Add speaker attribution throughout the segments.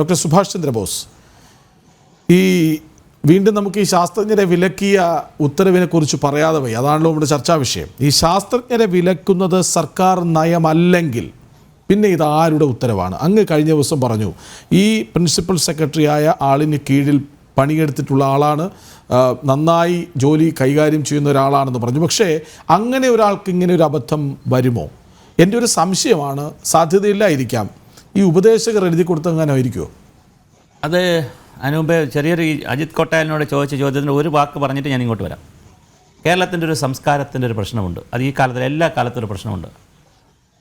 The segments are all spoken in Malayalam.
Speaker 1: ഡോക്ടർ സുഭാഷ് ചന്ദ്രബോസ്. ഈ വീണ്ടും നമുക്ക് ഈ ശാസ്ത്രജ്ഞരെ വിലക്കിയ ഉത്തരവിനെ കുറിച്ച് പറയാതെ പോയി അതാണല്ലോ നമ്മുടെ ചർച്ചാ വിഷയം. ഈ ശാസ്ത്രജ്ഞരെ വിലക്കുന്നത് സർക്കാർ നയമല്ലെങ്കിൽ പിന്നെ ഇത് ആരുടെ ഉത്തരവാണ്? അങ്ങ് കഴിഞ്ഞ ദിവസം പറഞ്ഞു ഈ പ്രിൻസിപ്പൽ സെക്രട്ടറിയായ ആളിന് കീഴിൽ പണിയെടുത്തിട്ടുള്ള ആളാണ് നന്നായി ജോലി കൈകാര്യം ചെയ്യുന്ന ഒരാളാണെന്ന് പറഞ്ഞു. പക്ഷേ അങ്ങനെ ഒരാൾക്ക് ഇങ്ങനെ ഒരു അബദ്ധം വരുമോ? എന്റെ ഒരു സംശയമാണ്. സാധ്യതയില്ലായിരിക്കാം. ഈ ഉപദേശകർ എഴുതി കൊടുത്തങ്ങനെ ആയിരിക്കുമോ
Speaker 2: അത് അതിനുമുമ്പ് ചെറിയൊരു അജിത് കൊട്ടാലിനോട് ചോദിച്ച ചോദ്യത്തിന് ഒരു വാക്ക് പറഞ്ഞിട്ട് ഞാൻ ഇങ്ങോട്ട് വരാം. കേരളത്തിന്റെ ഒരു സംസ്കാരത്തിന്റെ ഒരു പ്രശ്നമുണ്ട്. അത് ഈ കാലത്തിൽ എല്ലാ കാലത്തും ഒരു പ്രശ്നമുണ്ട്.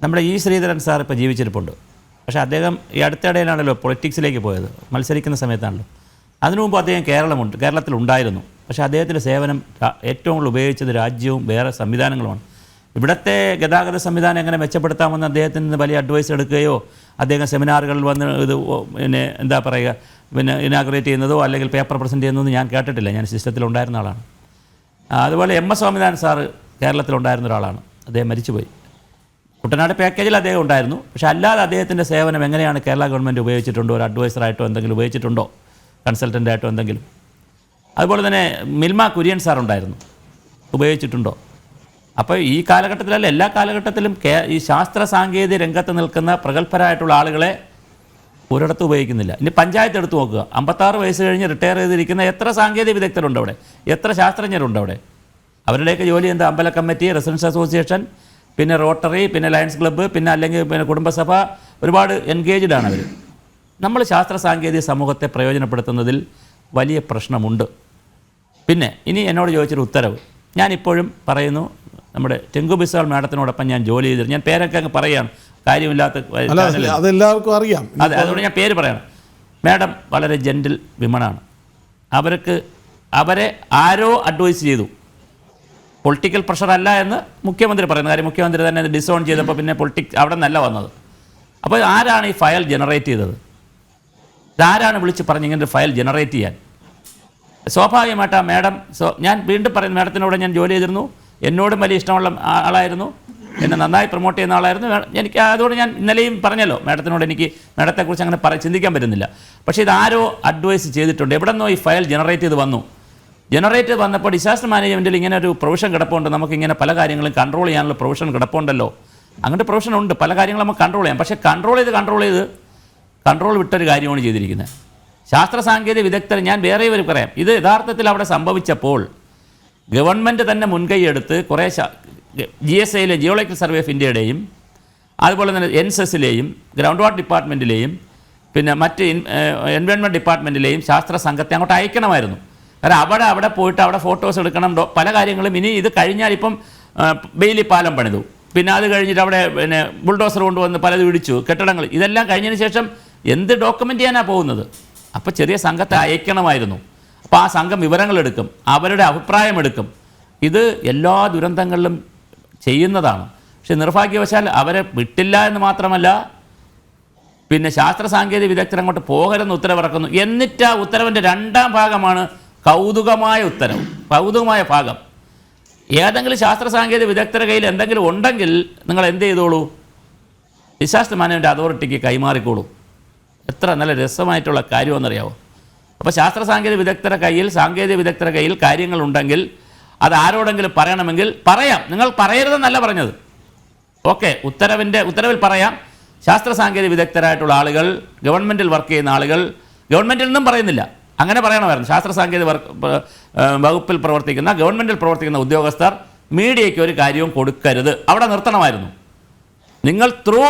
Speaker 2: നമ്മുടെ ഈ ശ്രീധരൻ സാർ ഇപ്പോൾ ജീവിച്ചിരിപ്പുണ്ട്. പക്ഷേ അദ്ദേഹം ഈ അടുത്തിടയിലാണല്ലോ പൊളിറ്റിക്സിലേക്ക് പോയത്. മത്സരിക്കുന്ന സമയത്താണല്ലോ. അതിനു മുമ്പ് അദ്ദേഹം കേരളമുണ്ട് കേരളത്തിലുണ്ടായിരുന്നു. പക്ഷേ അദ്ദേഹത്തിന്റെ സേവനം ഏറ്റവും കൂടുതൽ ഉപയോഗിച്ചത് രാജ്യവും വേറെ സംവിധാനങ്ങളുമാണ്. ഇവിടുത്തെ ഗതാഗത സംവിധാനം എങ്ങനെ മെച്ചപ്പെടുത്താമെന്ന് അദ്ദേഹത്തിൽ നിന്ന് വലിയ അഡ്വൈസ് എടുക്കുകയോ അദ്ദേഹം സെമിനാറുകളിൽ വന്ന് ഇത് പിന്നെ എന്താ പറയുക പിന്നെ ഇനാഗ്രേറ്റ് ചെയ്യുന്നതോ അല്ലെങ്കിൽ പേപ്പർ പ്രസന്റ് ചെയ്യുന്നതോ ഞാൻ കേട്ടിട്ടില്ല. ഞാൻ സിസ്റ്റത്തിലുണ്ടായിരുന്ന ആളാണ്. അതുപോലെ എം എസ് സ്വാമിനാഥൻ സാറ് കേരളത്തിലുണ്ടായിരുന്ന ഒരാളാണ്. അദ്ദേഹം മരിച്ചുപോയി. കുട്ടനാട് പാക്കേജിൽ അദ്ദേഹം ഉണ്ടായിരുന്നു. പക്ഷേ അല്ലാതെ അദ്ദേഹത്തിന്റെ സേവനം എങ്ങനെയാണ് കേരള ഗവൺമെന്റ് ഉപയോഗിച്ചിട്ടുണ്ടോ? ഒരു അഡ്വൈസറായിട്ടോ എന്തെങ്കിലും ഉപയോഗിച്ചിട്ടുണ്ടോ? കൺസൾട്ടന്റായിട്ടോ എന്തെങ്കിലും? അതുപോലെ തന്നെ മിൽമ കുര്യൻ സാർ ഉണ്ടായിരുന്നു. ഉപയോഗിച്ചിട്ടുണ്ടോ? അപ്പോൾ ഈ കാലഘട്ടത്തിലല്ല എല്ലാ കാലഘട്ടത്തിലും ഈ ശാസ്ത്ര സാങ്കേതിക രംഗത്ത് നിൽക്കുന്ന പ്രഗത്ഭരായിട്ടുള്ള ആളുകളെ ഒരിടത്ത് ഉപയോഗിക്കുന്നില്ല. ഇനി പഞ്ചായത്ത് എടുത്ത് നോക്കുക. അമ്പത്താറ് വയസ്സ് കഴിഞ്ഞ് റിട്ടയർ ചെയ്തിരിക്കുന്ന എത്ര സാങ്കേതിക വിദഗ്ധരുണ്ട് അവിടെ എത്ര ശാസ്ത്രജ്ഞരുണ്ട് അവിടെ അവരുടെയൊക്കെ ജോലി എന്താ? അമ്പല കമ്മിറ്റി റെസിഡൻസ് അസോസിയേഷൻ പിന്നെ റോട്ടറി പിന്നെ ലയൺസ് ക്ലബ്ബ് പിന്നെ അല്ലെങ്കിൽ പിന്നെ കുടുംബസഭ ഒരുപാട് എൻഗേജ്ഡ് ആണ് അവർ നമ്മൾ ശാസ്ത്ര സാങ്കേതിക സമൂഹത്തെ പ്രയോജനപ്പെടുത്തുന്നതിൽ വലിയ പ്രശ്നമുണ്ട്. പിന്നെ ഇനി എന്നോട് ചോദിച്ചൊരു ഉത്തരവ്. ഞാനിപ്പോഴും പറയുന്നു നമ്മുടെ ടെങ്കു ബിസാൾ മാഡത്തിനോടൊപ്പം ഞാൻ ജോലി ചെയ്തിരുന്നു. ഞാൻ പേരൊക്കെ അങ്ങ് പറയുകയാണ് കാര്യമില്ലാത്ത
Speaker 1: അതെല്ലാവർക്കും അറിയാം.
Speaker 2: അതെ അതുകൊണ്ട് ഞാൻ പേര് പറയണം. മാഡം വളരെ ജെന്റിൽ വിമണാണ്. അവർക്ക് അവരെ ആരോ അഡ്വൈസ് ചെയ്തു. പൊളിറ്റിക്കൽ പ്രഷർ അല്ല എന്ന് മുഖ്യമന്ത്രി പറയുന്നു കാര്യം. മുഖ്യമന്ത്രി തന്നെ ഡിസോൺ ചെയ്തപ്പോൾ പിന്നെ പൊളിറ്റിക്സ് അവിടെ നിന്നല്ല വന്നത്. അപ്പോൾ ആരാണ് ഈ ഫയൽ ജനറേറ്റ് ചെയ്തത്? ഇതാരാണ് വിളിച്ച് പറഞ്ഞ് ഇങ്ങനെ ഒരു ഫയൽ ജനറേറ്റ് ചെയ്യാൻ? സ്വാഭാവികമായിട്ട് ആ മാഡം സോ ഞാൻ വീണ്ടും പറയുന്നു മാഡത്തിനോട് ഞാൻ ജോലി ചെയ്തിരുന്നു. എന്നോടും വലിയ ഇഷ്ടമുള്ള ആളായിരുന്നു. എന്നെ നന്നായി പ്രൊമോട്ട് ചെയ്യുന്ന ആളായിരുന്നു. എനിക്ക് അതുകൊണ്ട് ഞാൻ ഇന്നലെയും പറഞ്ഞല്ലോ മാഡത്തിനോട് എനിക്ക് മാഡത്തെക്കുറിച്ച് അങ്ങനെ പറ ചിന്തിക്കാൻ പറ്റുന്നില്ല. പക്ഷേ ഇതാരോ അഡ്വൈസ് ചെയ്തിട്ടുണ്ട്. എവിടെ നിന്നോ ഈ ഫയൽ ജനറേറ്റ് ചെയ്ത് വന്നു. ജനറേറ്റ് വന്നപ്പോൾ ഡിസാസ്റ്റർ മാനേജ്മെന്റിൽ ഇങ്ങനെ ഒരു പ്രൊവിഷൻ കിടപ്പുണ്ട്. നമുക്ക് ഇങ്ങനെ പല കാര്യങ്ങളും കൺട്രോൾ ചെയ്യാനുള്ള പ്രൊവിഷൻ കിടപ്പുണ്ടല്ലോ. അങ്ങനത്തെ പ്രൊവിഷൻ ഉണ്ട്. പല കാര്യങ്ങളും നമുക്ക് കൺട്രോൾ ചെയ്യാം. പക്ഷേ കൺട്രോൾ ചെയ്ത് കൺട്രോൾ ചെയ്ത് കൺട്രോൾ വിട്ടൊരു കാര്യമാണ് ചെയ്തിരിക്കുന്നത്. ശാസ്ത്ര സാങ്കേതിക വിദഗ്ധർ ഞാൻ വേറെ ഒരു പറയാം. ഇത് യഥാർത്ഥത്തിൽ അവിടെ സംഭവിച്ചപ്പോൾ ഗവൺമെന്റ് തന്നെ മുൻകൈയെടുത്ത് കുറേ ജി എസ് ഐയിലെ ജിയോളജിക്കൽ സർവേ ഓഫ് ഇന്ത്യയുടെയും അതുപോലെ തന്നെ എൻ സെസിലെയും ഗ്രൗണ്ട് വാട്ടർ ഡിപ്പാർട്ട്മെന്റിലെയും പിന്നെ മറ്റ് എൻവയോൺമെന്റ് ഡിപ്പാർട്ട്മെന്റിലെയും ശാസ്ത്ര സംഘത്തെ അങ്ങോട്ട് അയക്കണമായിരുന്നു. കാരണം അവിടെ അവിടെ പോയിട്ട് അവിടെ ഫോട്ടോസ് എടുക്കണം പല കാര്യങ്ങളും ഇനി ഇത് കഴിഞ്ഞാൽ ഇപ്പം ബെയിലി പാലം പണിതു. പിന്നെ അത് കഴിഞ്ഞിട്ട് അവിടെ പിന്നെ ബുൾഡോസർ കൊണ്ടുവന്ന് പലത് ഇടിച്ചു കെട്ടിടങ്ങൾ. ഇതെല്ലാം കഴിഞ്ഞതിന് ശേഷം എന്ത് ഡോക്യുമെന്റ് ചെയ്യാനാണ് പോകുന്നത്? അപ്പോൾ ചെറിയ സംഘത്തെ അയക്കണമായിരുന്നു. അപ്പോൾ ആ സംഘം വിവരങ്ങൾ എടുക്കും അവരുടെ അഭിപ്രായം എടുക്കും ഇത് എല്ലാ ദുരന്തങ്ങളിലും ചെയ്യുന്നതാണ്. പക്ഷെ നിർഭാഗ്യവശാൽ അവരെ വിട്ടില്ല എന്ന് മാത്രമല്ല പിന്നെ ശാസ്ത്ര സാങ്കേതിക വിദഗ്ധർ അങ്ങോട്ട് പോകരുന്ന് ഉത്തരവിറക്കുന്നു. എന്നിട്ട് ആ ഉത്തരവിന്റെ രണ്ടാം ഭാഗമാണ് കൗതുകമായ ഉത്തരവ് കൗതുകമായ ഭാഗം. ഏതെങ്കിലും ശാസ്ത്ര സാങ്കേതിക വിദഗ്ധരുടെ കയ്യിൽ എന്തെങ്കിലും ഉണ്ടെങ്കിൽ നിങ്ങൾ എന്ത് ചെയ്തോളൂ? ഡിസാസ്റ്റർ മാനേജ്മെന്റ് അതോറിറ്റിക്ക് കൈമാറിക്കോളൂ. എത്ര നല്ല രസമായിട്ടുള്ള കാര്യമെന്നറിയാവോ അപ്പോൾ ശാസ്ത്ര സാങ്കേതിക വിദഗ്ധരുടെ കയ്യിൽ സാങ്കേതിക വിദഗ്ധരുടെ കയ്യിൽ കാര്യങ്ങളുണ്ടെങ്കിൽ അത് ആരോടെങ്കിലും പറയണമെങ്കിൽ പറയാം. നിങ്ങൾ പറയരുതെന്നല്ല പറഞ്ഞത്. ഓക്കെ ഉത്തരവിന്റെ ഉത്തരവിൽ പറയാം. ശാസ്ത്ര സാങ്കേതിക വിദഗ്ധരായിട്ടുള്ള ആളുകൾ ഗവൺമെന്റിൽ വർക്ക് ചെയ്യുന്ന ആളുകൾ ഗവൺമെന്റിൽ നിന്നും പറയുന്നില്ല. അങ്ങനെ പറയണമായിരുന്നു. ശാസ്ത്ര സാങ്കേതിക വകുപ്പിൽ പ്രവർത്തിക്കുന്ന ഗവൺമെന്റിൽ പ്രവർത്തിക്കുന്ന ഉദ്യോഗസ്ഥർ മീഡിയയ്ക്ക് ഒരു കാര്യവും കൊടുക്കരുത്. അവിടെ നിർത്തണമായിരുന്നു. നിങ്ങൾ ത്രൂ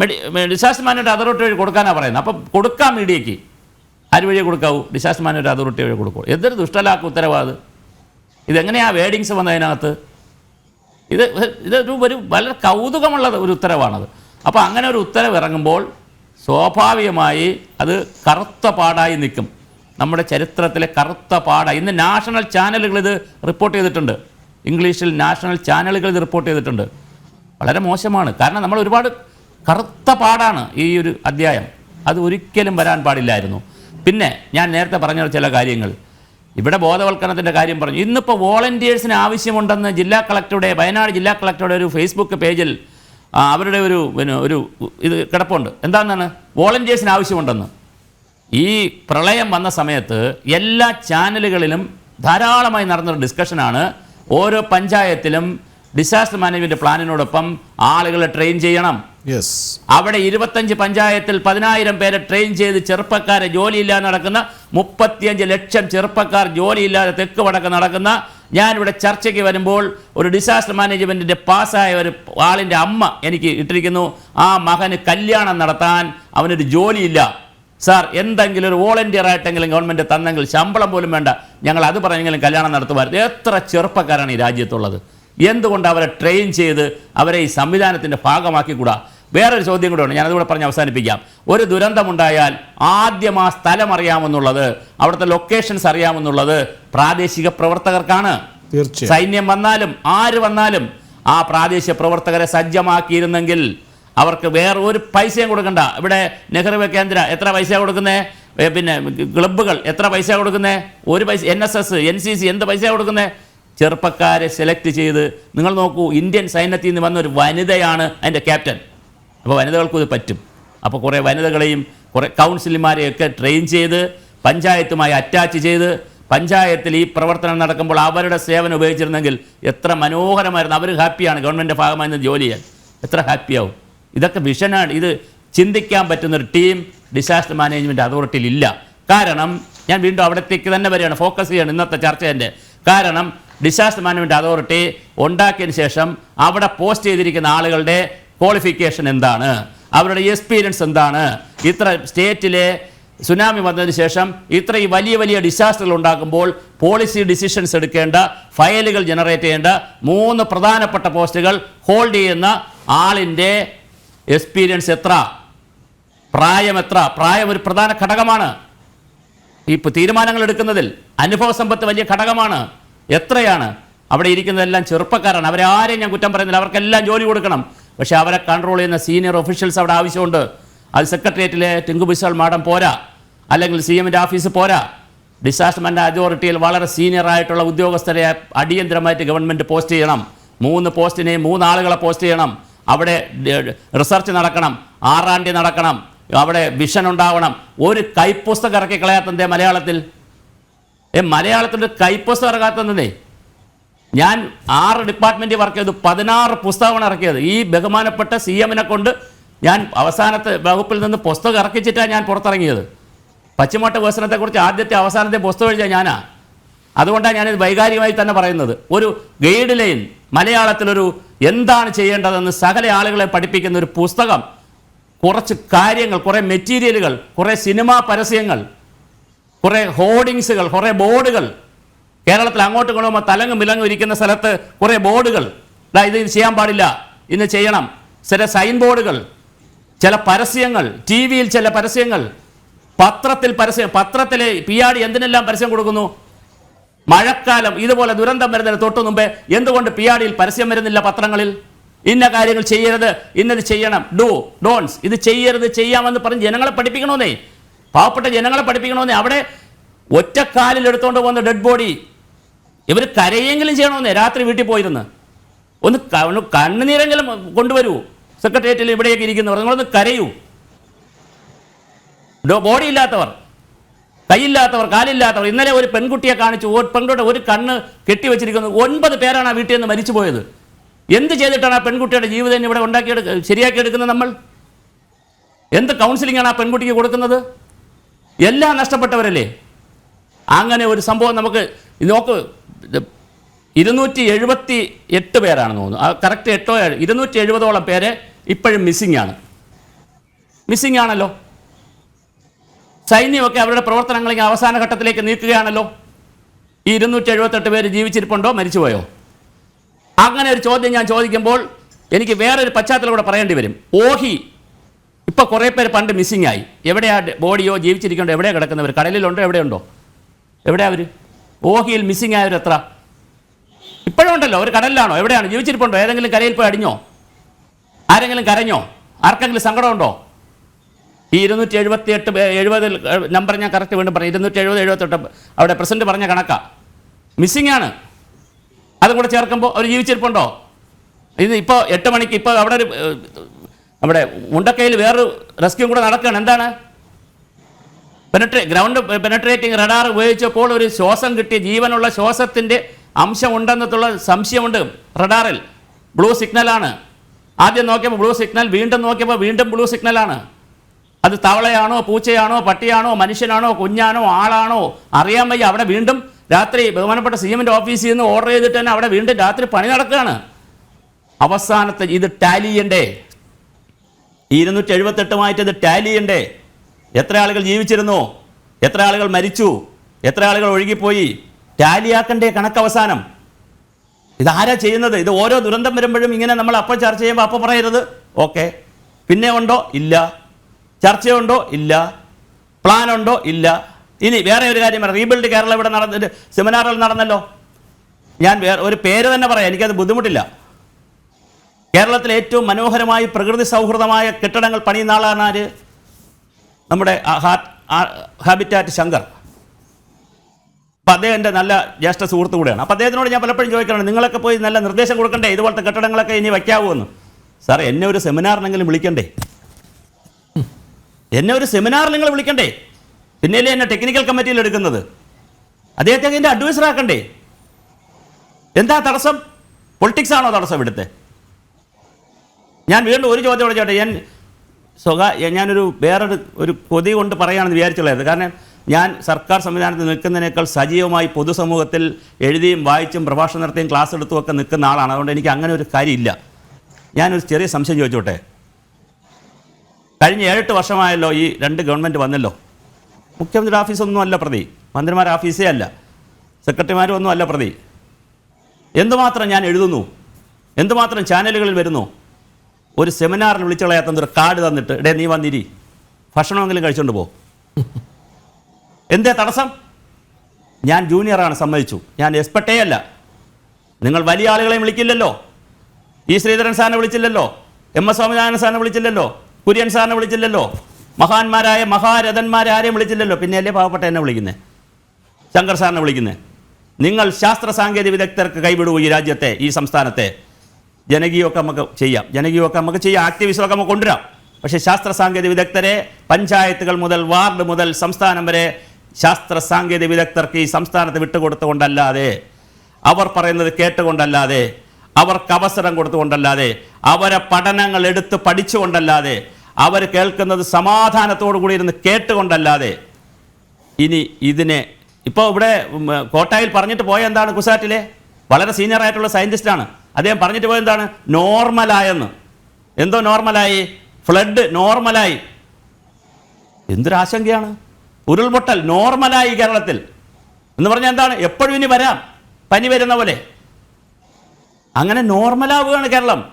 Speaker 2: മെഡി ഡിസാസ്റ്റർ മാനേജ്മെന്റ് അതോറിറ്റി വഴി കൊടുക്കാനാണ് പറയുന്നത്. അപ്പം കൊടുക്കാം മീഡിയയ്ക്ക്. ആര് വഴിയെ കൊടുക്കാവൂ? ഡിസാസ്റ്റർ മാനേജ്മെന്റ് അതോറിറ്റി വഴി കൊടുക്കും എന്തൊരു ദുഷ്ടലാക്ക് ഉത്തരവാദ്? ഇതെങ്ങനെയാണ് വേഡിങ്സ് വന്നതിനകത്ത്? ഇത് ഇതൊരു ഒരു വളരെ കൗതുകമുള്ള ഒരു ഉത്തരവാണത്. അപ്പോൾ അങ്ങനെ ഒരു ഉത്തരവ് ഇറങ്ങുമ്പോൾ സ്വാഭാവികമായി അത് കറുത്ത പാടായി നിൽക്കും. നമ്മുടെ ചരിത്രത്തിലെ കറുത്ത പാടായി ഇന്ന് നാഷണൽ ചാനലുകൾ ഇത് റിപ്പോർട്ട് ചെയ്തിട്ടുണ്ട്. ഇംഗ്ലീഷിൽ നാഷണൽ ചാനലുകൾ ഇത് റിപ്പോർട്ട് ചെയ്തിട്ടുണ്ട്. വളരെ മോശമാണ്. കാരണം നമ്മൾ ഒരുപാട് കറുത്ത പാടാണ് ഈ ഒരു അധ്യായം. അത് ഒരിക്കലും വരാൻ പാടില്ലായിരുന്നു. പിന്നെ ഞാൻ നേരത്തെ പറഞ്ഞ ചില കാര്യങ്ങൾ. ഇവിടെ ബോധവൽക്കരണത്തിന്റെ കാര്യം പറഞ്ഞു. ഇന്നിപ്പോൾ വോളണ്ടിയേഴ്സിന് ആവശ്യമുണ്ടെന്ന് ജില്ലാ കളക്ടറുടെ വയനാട് ജില്ലാ കളക്ടറുടെ ഒരു ഫേസ്ബുക്ക് പേജിൽ അവരുടെ ഒരു പിന്നെ ഒരു ഇത് കിടപ്പുണ്ട്. എന്താണെന്നാണ്? വോളണ്ടിയേഴ്സിന് ആവശ്യമുണ്ടെന്ന്. ഈ പ്രളയം വന്ന സമയത്ത് എല്ലാ ചാനലുകളിലും ധാരാളമായി നടന്നൊരു ഡിസ്കഷനാണ് ഓരോ പഞ്ചായത്തിലും ഡിസാസ്റ്റർ മാനേജ്മെന്റ് പ്ലാനിനോടൊപ്പം ആളുകളെ ട്രെയിൻ ചെയ്യണം. അവിടെ ഇരുപത്തഞ്ച് പഞ്ചായത്തിൽ പതിനായിരം പേരെ ട്രെയിൻ ചെയ്ത് ചെറുപ്പക്കാരെ ജോലിയില്ലാതെ നടക്കുന്ന മുപ്പത്തിയഞ്ച് ലക്ഷം ചെറുപ്പക്കാർ ജോലിയില്ലാതെ തെക്ക് വടക്ക് നടക്കുന്ന ഞാനിവിടെ ചർച്ചയ്ക്ക് വരുമ്പോൾ ഒരു ഡിസാസ്റ്റർ മാനേജ്മെന്റിന്റെ പാസ്സായ ഒരു ആളിന്റെ അമ്മ എനിക്ക് ഇട്ടിരിക്കുന്നു. ആ മകന് കല്യാണം നടത്താൻ അവനൊരു ജോലിയില്ല. സാർ എന്തെങ്കിലും ഒരു വോളണ്ടിയർ ആയിട്ടെങ്കിലും ഗവൺമെന്റ് തന്നെങ്കിൽ ശമ്പളം പോലും വേണ്ട. ഞങ്ങൾ അത് പറഞ്ഞെങ്കിലും കല്യാണം നടത്തുമായിരുന്നു. എത്ര ചെറുപ്പക്കാരാണ് ഈ രാജ്യത്തുള്ളത്? എന്തുകൊണ്ട് അവരെ ട്രെയിൻ ചെയ്ത് അവരെ ഈ സംവിധാനത്തിന്റെ ഭാഗമാക്കിക്കൂടാ? വേറൊരു ചോദ്യം കൂടെ ഉണ്ട്. ഞാനതുകൂടെ പറഞ്ഞ് അവസാനിപ്പിക്കാം. ഒരു ദുരന്തമുണ്ടായാൽ ആദ്യം ആ സ്ഥലം അറിയാമെന്നുള്ളത് അവിടുത്തെ ലൊക്കേഷൻസ് അറിയാമെന്നുള്ളത് പ്രാദേശിക പ്രവർത്തകർക്കാണ്. സൈന്യം വന്നാലും ആര് വന്നാലും ആ പ്രാദേശിക പ്രവർത്തകരെ സജ്ജമാക്കിയിരുന്നെങ്കിൽ അവർക്ക് വേറെ ഒരു പൈസയും കൊടുക്കണ്ട. ഇവിടെ നെഹ്റു കേന്ദ്ര എത്ര പൈസ കൊടുക്കുന്നേ? പിന്നെ ക്ലബ്ബുകൾ എത്ര പൈസ കൊടുക്കുന്നേ? ഒരു പൈസ N S S N C C എന്ത് പൈസ കൊടുക്കുന്നേ? ചെറുപ്പക്കാരെ സെലക്ട് ചെയ്ത് നിങ്ങൾ നോക്കൂ ഇന്ത്യൻ സൈന്യത്തിൽ നിന്ന് വന്ന ഒരു വനിതയാണ് അതിന്റെ ക്യാപ്റ്റൻ. അപ്പോൾ വനിതകൾക്കും ഇത് പറ്റും. അപ്പോൾ കുറേ വനിതകളെയും കുറേ കൗൺസിലർമാരെയൊക്കെ ട്രെയിൻ ചെയ്ത് പഞ്ചായത്തുമായി അറ്റാച്ച് ചെയ്ത് പഞ്ചായത്തിൽ ഈ പ്രവർത്തനം നടക്കുമ്പോൾ അവരുടെ സേവനം ഉപയോഗിച്ചിരുന്നെങ്കിൽ എത്ര മനോഹരമായിരുന്നു. അവർ ഹാപ്പിയാണ് ഗവൺമെന്റ് ഭാഗമായി നിന്ന് ജോലി ചെയ്യാൻ. എത്ര ഹാപ്പിയാവും ഇതൊക്കെ വിഷനാണ് ഇത് ചിന്തിക്കാൻ പറ്റുന്നൊരു ടീം ഡിസാസ്റ്റർ മാനേജ്മെന്റ് അതോറിറ്റിയിൽ ഇല്ല. കാരണം ഞാൻ വീണ്ടും അവിടത്തേക്ക് തന്നെ വരികയാണ്. ഫോക്കസ് ചെയ്യണം ഇന്നത്തെ ചർച്ച എന്റെ. കാരണം ഡിസാസ്റ്റർ മാനേജ്മെന്റ് അതോറിറ്റി ഉണ്ടാക്കിയതിന് ശേഷം അവിടെ പോസ്റ്റ് ചെയ്തിരിക്കുന്ന ആളുകളുടെ ക്വാളിഫിക്കേഷൻ എന്താണ്? അവരുടെ എക്സ്പീരിയൻസ് എന്താണ്? ഇത്ര സ്റ്റേറ്റിലെ സുനാമി വന്നതിന് ശേഷം ഇത്രയും വലിയ വലിയ ഡിസാസ്റ്ററുകൾ ഉണ്ടാക്കുമ്പോൾ പോളിസി ഡിസിഷൻസ് എടുക്കേണ്ട ഫയലുകൾ ജനറേറ്റ് ചെയ്യേണ്ട മൂന്ന് പ്രധാനപ്പെട്ട പോസ്റ്റുകൾ ഹോൾഡ് ചെയ്യുന്ന ആളിന്റെ എക്സ്പീരിയൻസ് എത്ര? പ്രായം എത്ര? പ്രായം ഒരു പ്രധാന ഘടകമാണ്. ഈ തീരുമാനങ്ങൾ എടുക്കുന്നതിൽ അനുഭവ സമ്പത്ത് വലിയ ഘടകമാണ്. എത്രയാണ്? അവിടെ ഇരിക്കുന്നതെല്ലാം ചെറുപ്പക്കാരാണ്. അവരെ ആരെയും ഞാൻ കുറ്റം പറയുന്നില്ല. അവർക്കെല്ലാം ജോലി കൊടുക്കണം. പക്ഷേ അവരെ കൺട്രോൾ ചെയ്യുന്ന സീനിയർ ഒഫീഷ്യൽസ് അവിടെ ആവശ്യമുണ്ട്. അത് സെക്രട്ടേറിയറ്റിലെ ടിങ്കു ബിസാൽ മാഡം പോരാ. അല്ലെങ്കിൽ സി എമ്മിന്റെ ഓഫീസ് പോരാ. ഡിസാസ്റ്റർ മാനേജ് അതോറിറ്റിയിൽ വളരെ സീനിയർ ആയിട്ടുള്ള ഉദ്യോഗസ്ഥരെ അടിയന്തരമായിട്ട് ഗവൺമെന്റ് പോസ്റ്റ് ചെയ്യണം. മൂന്ന് പോസ്റ്റിനെയും മൂന്ന് ആളുകളെ പോസ്റ്റ് ചെയ്യണം. അവിടെ റിസർച്ച് നടക്കണം. ആറാണ്ടി നടക്കണം. അവിടെ വിഷൻ ഉണ്ടാവണം. ഒരു കൈപ്പുസ്തകം ഇറക്കി കളയാത്തതേ മലയാളത്തിൽ? ഏ മലയാളത്തിൽ ഒരു കൈപ്പുസ്തകം ഇറക്കാത്തതേ ഞാൻ ആറ് ഡിപ്പാർട്ട്മെന്റ് വർക്ക് ചെയ്തു പതിനാറ് പുസ്തകമാണ് ഇറക്കിയത്. ഈ ബഹുമാനപ്പെട്ട സി എമ്മിനെ കൊണ്ട് ഞാൻ അവസാനത്തെ വകുപ്പിൽ നിന്ന് പുസ്തകം ഇറക്കിച്ചിട്ടാണ് ഞാൻ പുറത്തിറങ്ങിയത്. പശ്ചിമോട്ട വികസനത്തെക്കുറിച്ച് ആദ്യത്തെ അവസാനത്തെ പുസ്തകം എഴുതിയ ഞാനാ. അതുകൊണ്ടാണ് ഞാനിത് വൈകാരികമായി തന്നെ പറയുന്നത്. ഒരു ഗൈഡ് ലൈൻ മലയാളത്തിലൊരു എന്താണ് ചെയ്യേണ്ടതെന്ന് സകല ആളുകളെ പഠിപ്പിക്കുന്ന ഒരു പുസ്തകം കുറച്ച് കാര്യങ്ങൾ കുറേ മെറ്റീരിയലുകൾ കുറേ സിനിമാ പരസ്യങ്ങൾ കുറേ ഹോർഡിങ്സുകൾ കുറേ ബോർഡുകൾ കേരളത്തിൽ അങ്ങോട്ട് കൊണ്ടുപോകുമ്പോൾ തലങ്ങും വിലങ്ങും ഇരിക്കുന്ന സ്ഥലത്ത് കുറേ ബോർഡുകൾ. ദാ ഇത് ചെയ്യാൻ പാടില്ല. ഇന്ന് ചെയ്യണം. ചില സൈൻ ബോർഡുകൾ ചില പരസ്യങ്ങൾ ടി വിയിൽ ചില പരസ്യങ്ങൾ പത്രത്തിൽ പരസ്യം പത്രത്തിലെ പി ആർ ഡി എന്തിനെല്ലാം പരസ്യം കൊടുക്കുന്നു? മഴക്കാലം ഇതുപോലെ ദുരന്തം വരുന്നതിന് തൊട്ടു മുമ്പേ എന്തുകൊണ്ട് പി ആർ ഡിയിൽ പരസ്യം വരുന്നില്ല പത്രങ്ങളിൽ? ഇന്ന കാര്യങ്ങൾ ചെയ്യരുത് ഇന്നത് ചെയ്യണം. ഡു ഡോൺസ് ഇത് ചെയ്യരുത് ചെയ്യാമെന്ന് പറഞ്ഞ് ജനങ്ങളെ പഠിപ്പിക്കണമെന്നേ പാവപ്പെട്ട ജനങ്ങളെ പഠിപ്പിക്കണമെന്നേ അവിടെ ഒറ്റക്കാലിൽ എടുത്തുകൊണ്ട് പോകുന്ന ഡെഡ് ബോഡി ഇവർ കരയെങ്കിലും ചെയ്യണമെന്ന് രാത്രി വീട്ടിൽ പോയിരുന്ന്. ഒന്ന് കണ്ണുനീരെങ്കിലും കൊണ്ടുവരൂ. സെക്രട്ടേറിയറ്റിൽ ഇവിടെയൊക്കെ ഇരിക്കുന്നവർ നിങ്ങളൊന്ന് കരയൂ. ബോഡി ഇല്ലാത്തവർ കൈയില്ലാത്തവർ കാലില്ലാത്തവർ ഇന്നലെ ഒരു പെൺകുട്ടിയെ കാണിച്ചു പെൺകുട്ടിയുടെ ഒരു കണ്ണ് കെട്ടിവെച്ചിരിക്കുന്നത് ഒൻപത് പേരാണ് ആ വീട്ടിൽ നിന്ന് മരിച്ചു പോയത്. എന്ത് ചെയ്തിട്ടാണ് ആ പെൺകുട്ടിയുടെ ജീവിതം ഇവിടെ ഉണ്ടാക്കിയെടുക്ക ശരിയാക്കിയെടുക്കുന്നത് നമ്മൾ? എന്ത് കൗൺസിലിംഗ് ആണ് ആ പെൺകുട്ടിക്ക് കൊടുക്കുന്നത്? എല്ലാം നഷ്ടപ്പെട്ടവരല്ലേ? അങ്ങനെ ഒരു സംഭവം നമുക്ക് നോക്ക് ഇരുന്നൂറ്റി എഴുപത്തി എട്ട് പേരാണെന്ന് തോന്നുന്നു. കറക്റ്റ് എട്ടോ ഇരുന്നൂറ്റി എഴുപതോളം പേര് ഇപ്പോഴും മിസ്സിംഗ് ആണ്. മിസ്സിംഗ് ആണല്ലോ. സൈന്യമൊക്കെ അവരുടെ പ്രവർത്തനങ്ങൾ അവസാന ഘട്ടത്തിലേക്ക് നീക്കുകയാണല്ലോ. ഈ ഇരുന്നൂറ്റി എഴുപത്തെട്ട് പേര് ജീവിച്ചിരിപ്പുണ്ടോ മരിച്ചുപോയോ? അങ്ങനെ ഒരു ചോദ്യം ഞാൻ ചോദിക്കുമ്പോൾ എനിക്ക് വേറൊരു പശ്ചാത്തലം പറയേണ്ടി വരും. ഓഹി ഇപ്പോൾ കുറേ പേര് പണ്ട് മിസ്സിംഗ് ആയി. എവിടെയാ ബോഡിയോ ജീവിച്ചിരിക്കണ്ടോ എവിടെയാണ് കിടക്കുന്നവർ കടലിലുണ്ടോ? എവിടെയുണ്ടോ? എവിടെയാ അവർ ഓഹിയിൽ മിസ്സിംഗ് ആയവർ എത്ര ഇപ്പോഴും ഉണ്ടല്ലോ ഒരു കടലിലാണോ? എവിടെയാണ്? ജീവിച്ചിരിപ്പുണ്ടോ? ഏതെങ്കിലും കരയിൽ പോയി അടിഞ്ഞോ? ആരെങ്കിലും കരഞ്ഞോ? ആർക്കെങ്കിലും സങ്കടമുണ്ടോ? ഈ ഇരുന്നൂറ്റി എഴുപത്തി എട്ട് എഴുപതിൽ നമ്പർ ഞാൻ കറക്റ്റ് വീണ്ടും പറയാം. ഇരുന്നൂറ്റി എഴുപത് എഴുപത്തെട്ട് അവിടെ പ്രസിഡന്റ് പറഞ്ഞ കണക്കാ. മിസ്സിംഗ് ആണ്. അതും കൂടെ ചേർക്കുമ്പോൾ അവർ ജീവിച്ചിരിപ്പുണ്ടോ? ഇത് ഇപ്പോൾ എട്ട് മണിക്ക് ഇപ്പോൾ അവിടെ ഒരു നമ്മുടെ മുണ്ടക്കയിൽ വേറൊരു റെസ്ക്യൂ കൂടെ നടക്കുകയാണ്. എന്താണ്? പെനട്രേ ഗ്രൗണ്ട് പെനട്രേറ്റിംഗ് റഡാർ ഉപയോഗിച്ചപ്പോൾ ഒരു ശ്വാസം കിട്ടി ജീവനുള്ള ശ്വാസത്തിന്റെ അംശം ഉണ്ടെന്നുള്ള സംശയമുണ്ട് റഡാറിൽ. ബ്ലൂ സിഗ്നലാണ് ആദ്യം നോക്കിയപ്പോൾ ബ്ലൂ സിഗ്നൽ വീണ്ടും നോക്കിയപ്പോൾ വീണ്ടും ബ്ലൂ സിഗ്നലാണ് അത് തവളയാണോ പൂച്ചയാണോ പട്ടിയാണോ മനുഷ്യനാണോ കുഞ്ഞാണോ ആളാണോ അറിയാൻ വയ്യ. അവിടെ വീണ്ടും രാത്രി ബഹുമാനപ്പെട്ട സി എമ്മിന്റെ ഓഫീസിൽ നിന്ന് ഓർഡർ ചെയ്തിട്ട് തന്നെ അവിടെ വീണ്ടും രാത്രി പണി നടക്കുകയാണ്. അവസാനത്തെ ഇത് ടാലിയന്റെ ഇരുന്നൂറ്റി എഴുപത്തെട്ടുമായിട്ട് ഇത് ടാലി ചെയ്യണ്ടേ എത്ര ആളുകൾ ജീവിച്ചിരുന്നു? എത്ര ആളുകൾ മരിച്ചു? എത്ര ആളുകൾ ഒഴുകിപ്പോയി? ടാലിയാക്കണ്ടേ കണക്ക് അവസാനം ഇതാരാ ചെയ്യുന്നത്? ഇത് ഓരോ ദുരന്തം വരുമ്പോഴും ഇങ്ങനെ നമ്മൾ അപ്പം ചർച്ച ചെയ്യുമ്പോൾ അപ്പം പറയരുത്. ഓക്കെ. പിന്നെ ഉണ്ടോ? ഇല്ല. ചർച്ചയുണ്ടോ? ഇല്ല. പ്ലാൻ ഉണ്ടോ ഇല്ല. ഇനി വേറെ ഒരു കാര്യം പറയാം. റീബിൽഡ് കേരള ഇവിടെ നടന്നിട്ട് സെമിനാറിൽ നടന്നല്ലോ. ഞാൻ വേറെ ഒരു പേര് തന്നെ പറയാം. എനിക്കത് ബുദ്ധിമുട്ടില്ല. കേരളത്തിലെ ഏറ്റവും മനോഹരമായി പ്രകൃതി സൗഹൃദമായ കെട്ടിടങ്ങൾ പണിയുന്ന ആളാണ് ആര്? നമ്മുടെ ഹാബിറ്റാറ്റ് ശങ്കർ. അപ്പം അദ്ദേഹം നല്ല ജ്യേഷ്ഠ സുഹൃത്തു കൂടെയാണ്. അപ്പം അദ്ദേഹത്തിനോട് ഞാൻ പലപ്പോഴും ചോദിക്കണം നിങ്ങളൊക്കെ പോയി നല്ല നിർദ്ദേശം കൊടുക്കണ്ടേ? ഇതുപോലത്തെ കെട്ടിടങ്ങളൊക്കെ ഇനി വയ്ക്കാവൂന്ന്. സാർ എന്നെ ഒരു സെമിനാറിനെങ്കിലും വിളിക്കണ്ടേ? എന്നെ ഒരു സെമിനാറിൽ നിങ്ങൾ വിളിക്കണ്ടേ? പിന്നെയല്ലേ എന്നെ ടെക്നിക്കൽ കമ്മിറ്റിയിൽ എടുക്കുന്നത്? അദ്ദേഹത്തെ എന്റെ അഡ്വൈസർ ആക്കണ്ടേ? എന്താ തടസ്സം? പൊളിറ്റിക്സ് ആണോ തടസ്സം ഇവിടുത്തെ? ഞാൻ വീണ്ടും ഒരു ചോദ്യം ചോദിച്ചോട്ടെ ചോട്ടെ ഞാൻ സ്വകാ ഞാനൊരു വേറൊരു ഒരു കൊതി കൊണ്ട് പറയുകയാണെന്ന് വിചാരിച്ചുള്ളത് കാരണം ഞാൻ സർക്കാർ സംവിധാനത്തിൽ നിൽക്കുന്നതിനേക്കാൾ സജീവമായി പൊതുസമൂഹത്തിൽ എഴുതിയും വായിച്ചും പ്രഭാഷണം നടത്തിയും ക്ലാസ് എടുത്തും ഒക്കെ നിൽക്കുന്ന ആളാണ്. അതുകൊണ്ട് എനിക്ക് അങ്ങനെ ഒരു കാര്യമില്ല. ഞാനൊരു ചെറിയ സംശയം ചോദിച്ചോട്ടെ? കഴിഞ്ഞ ഏഴെട്ട് വർഷമായല്ലോ ഈ രണ്ട് ഗവൺമെന്റ് വന്നല്ലോ. മുഖ്യമന്ത്രിയുടെ ഓഫീസൊന്നും അല്ല പ്രതി. മന്ത്രിമാരുടെ ഓഫീസേ അല്ല. സെക്രട്ടറിമാരും ഒന്നും അല്ല പ്രതി. എന്തുമാത്രം ഞാൻ എഴുതുന്നു? എന്തുമാത്രം ചാനലുകളിൽ വരുന്നു? ഒരു സെമിനാറിൽ വിളിച്ചു കളയാത്ത ഒരു കാർഡ് തന്നിട്ട് ഇടേ നീ വന്നിരി. ഭക്ഷണമെങ്കിലും കഴിച്ചുകൊണ്ട് പോ. എന്തേ തടസ്സം? ഞാൻ ജൂനിയറാണ് സമ്മതിച്ചു. ഞാൻ എക്സ്പെർട്ടേ അല്ല. നിങ്ങൾ വലിയ ആളുകളെ വിളിക്കില്ലല്ലോ. ഈ ശ്രീധരൻ സാറിനെ വിളിച്ചില്ലല്ലോ. എം എസ് സ്വാമിനാരായണൻ സാറിനെ വിളിച്ചില്ലല്ലോ. കുര്യൻ സാറിനെ വിളിച്ചില്ലല്ലോ. മഹാന്മാരായ മഹാരഥന്മാരെ ആരെയും വിളിച്ചില്ലല്ലോ. പിന്നെയല്ലേ പാവപ്പെട്ട എന്നെ വിളിക്കുന്നത് ശങ്കർ സാറിനെ വിളിക്കുന്നത് നിങ്ങൾ ശാസ്ത്ര സാങ്കേതിക വിദഗ്ധർക്ക് കൈവിടൂ ഈ രാജ്യത്തെ ഈ സംസ്ഥാനത്തെ. ജനകീയമൊക്കെ നമുക്ക് ചെയ്യാം. ജനകീയമൊക്കെ നമുക്ക് ചെയ്യാം. ആക്ടിവിസമൊക്കെ നമുക്ക് കൊണ്ടുവരാം. പക്ഷേ ശാസ്ത്ര സാങ്കേതിക വിദഗ്ധരെ പഞ്ചായത്തുകൾ മുതൽ വാർഡ് മുതൽ സംസ്ഥാനം വരെ ശാസ്ത്ര സാങ്കേതിക വിദഗ്ധർക്ക് ഈ സംസ്ഥാനത്ത് വിട്ടുകൊടുത്തുകൊണ്ടല്ലാതെ അവർ പറയുന്നത് കേട്ടുകൊണ്ടല്ലാതെ അവർക്ക് അവസരം കൊടുത്തുകൊണ്ടല്ലാതെ അവരെ പഠനങ്ങൾ എടുത്ത് പഠിച്ചുകൊണ്ടല്ലാതെ അവർ കേൾക്കുന്നത് സമാധാനത്തോടു കൂടി ഇരുന്ന് കേട്ടുകൊണ്ടല്ലാതെ ഇനി ഇതിനെ ഇപ്പോൾ ഇവിടെ കോട്ടായിൽ പറഞ്ഞിട്ട് പോയ എന്താണ് കുസാറ്റിലെ? വളരെ സീനിയർ ആയിട്ടുള്ള സയന്റിസ്റ്റാണ് അദ്ദേഹം പറഞ്ഞിട്ട് പോയത് എന്താണ് നോർമലായെന്ന്. എന്തോ നോർമലായി? ഫ്ലഡ് നോർമലായി. എന്തൊരാശങ്കയാണ് ഉരുൾപൊട്ടൽ നോർമലായി കേരളത്തിൽ. എന്ന് പറഞ്ഞാൽ എന്താണ്? എപ്പോഴും ഇനി വരാം. പനി വരുന്ന പോലെ. അങ്ങനെ നോർമലാവുകയാണ് കേരളം.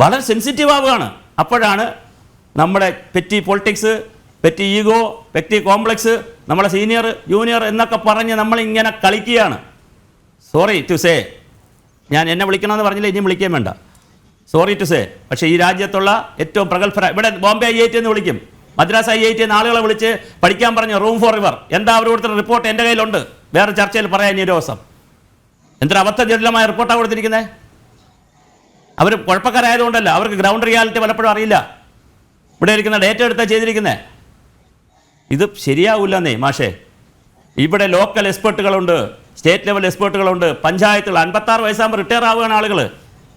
Speaker 2: വളരെ സെൻസിറ്റീവ് ആവുകയാണ് അപ്പോഴാണ് നമ്മുടെ petty politics petty ego petty complex നമ്മളെ സീനിയർ ജൂനിയർ എന്നൊക്കെ പറഞ്ഞ് നമ്മളിങ്ങനെ കളിക്കുകയാണ്. സോറി ടു സേ ഞാൻ എന്നെ വിളിക്കണമെന്ന് പറഞ്ഞില്ല ഇനിയും വിളിക്കുകയും വേണ്ട. സോറി ടു സേ പക്ഷേ ഈ രാജ്യത്തുള്ള ഏറ്റവും പ്രഗത്ഭര ഇവിടെ ബോംബെ ഐ ഐ ടി എന്ന് വിളിക്കും. മദ്രാസ് ഐ ഐ ടി എന്ന ആളുകളെ വിളിച്ച് പഠിക്കാൻ പറഞ്ഞു റൂം ഫോർ ഇവർ എന്താ അവർ കൊടുത്ത റിപ്പോർട്ട് എന്റെ കയ്യിലുണ്ട്? വേറെ ചർച്ചയിൽ പറയാൻ ഇനി ഒരു ദിവസം. എന്തൊരു അബദ്ധജടിലമായ റിപ്പോർട്ടാണ് കൊടുത്തിരിക്കുന്നത് അവർ കുഴപ്പക്കാരായതുകൊണ്ടല്ല അവർക്ക് ഗ്രൗണ്ട് റിയാലിറ്റി പലപ്പോഴും അറിയില്ല. ഇവിടെ ഇരിക്കുന്ന ഡേറ്റ എടുത്താൽ ചെയ്തിരിക്കുന്നത് ഇത് ശരിയാവില്ലെന്നേ മാഷേ. ഇവിടെ ലോക്കൽ എക്സ്പേർട്ടുകളുണ്ട് സ്റ്റേറ്റ് ലെവൽ എക്സ്പേർട്ടുകളുണ്ട്. പഞ്ചായത്തുകൾ അൻപത്താറ് വയസ്സാകുമ്പോൾ റിട്ടയർ ആവുകയാണ് ആളുകൾ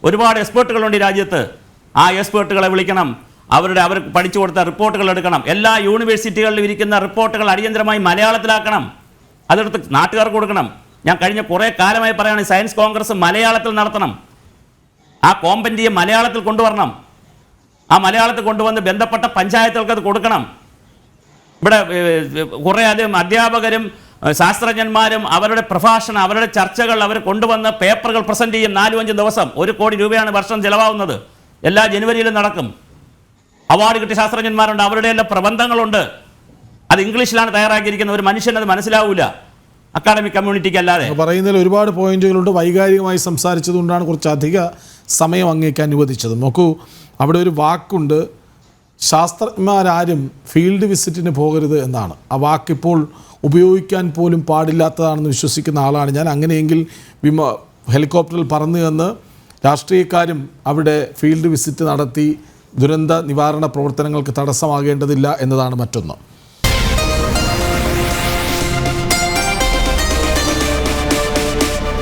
Speaker 2: ഒരുപാട് എക്സ്പേർട്ടുകളുണ്ട് ഈ രാജ്യത്ത്. ആ എക്സ്പേർട്ടുകളെ വിളിക്കണം. അവരുടെ അവർ പഠിച്ചു കൊടുത്ത റിപ്പോർട്ടുകൾ എടുക്കണം. എല്ലാ യൂണിവേഴ്സിറ്റികളിലും ഇരിക്കുന്ന റിപ്പോർട്ടുകൾ അടിയന്തരമായി മലയാളത്തിലാക്കണം. അതെടുത്ത് നാട്ടുകാർക്ക് കൊടുക്കണം. ഞാൻ കഴിഞ്ഞ കുറേ കാലമായി പറയുകയാണ് സയൻസ് കോൺഗ്രസ് മലയാളത്തിൽ നടത്തണം. ആ കോമ്പന്റിയെ മലയാളത്തിൽ കൊണ്ടുവരണം. ആ മലയാളത്തിൽ കൊണ്ടുവന്ന് ബന്ധപ്പെട്ട പഞ്ചായത്തുകൾക്ക് അത് കൊടുക്കണം. ഇവിടെ കുറേ അധികം അധ്യാപകരും ശാസ്ത്രജ്ഞന്മാരും അവരുടെ പ്രഭാഷണം അവരുടെ ചർച്ചകൾ അവർ കൊണ്ടുവന്ന് പേപ്പറുകൾ പ്രസന്റ് ചെയ്യും നാലും അഞ്ച് ദിവസം. ഒരു കോടി രൂപയാണ് വർഷം ചിലവാകുന്നത്. എല്ലാ ജനുവരിയിലും നടക്കും. അവാർഡ് കിട്ടിയ ശാസ്ത്രജ്ഞന്മാരുണ്ട്. അവരുടെ എല്ലാം പ്രബന്ധങ്ങളുണ്ട്. അത് ഇംഗ്ലീഷിലാണ് തയ്യാറാക്കിയിരിക്കുന്നത്. ഒരു മനുഷ്യനത് മനസ്സിലാവില്ല അക്കാഡമിക് കമ്മ്യൂണിറ്റിക്ക് അല്ലാതെ
Speaker 1: പറയുന്നതിൽ ഒരുപാട് പോയിന്റുകളുണ്ട്. വൈകാരികമായി സംസാരിച്ചതുകൊണ്ടാണ് കുറച്ച് അധിക സമയം അങ്ങേക്ക് അനുവദിച്ചത്. നോക്കൂ അവിടെ ഒരു വാക്കുണ്ട്. ശാസ്ത്രജ്ഞന്മാരാരും ഫീൽഡ് വിസിറ്റിന് പോകരുത് എന്നാണ്. ആ വാക്കിപ്പോൾ ഉപയോഗിക്കാൻ പോലും പാടില്ലാത്തതാണെന്ന് വിശ്വസിക്കുന്ന ആളാണ് ഞാൻ. അങ്ങനെയെങ്കിൽ വിമ ഹെലികോപ്റ്ററിൽ പറന്നു എന്ന് രാഷ്ട്രീയക്കാരും അവിടെ ഫീൽഡ് വിസിറ്റ് നടത്തി ദുരന്ത നിവാരണ പ്രവർത്തനങ്ങൾക്ക് തടസ്സമാകേണ്ടതില്ല എന്നതാണ് മറ്റൊന്ന്.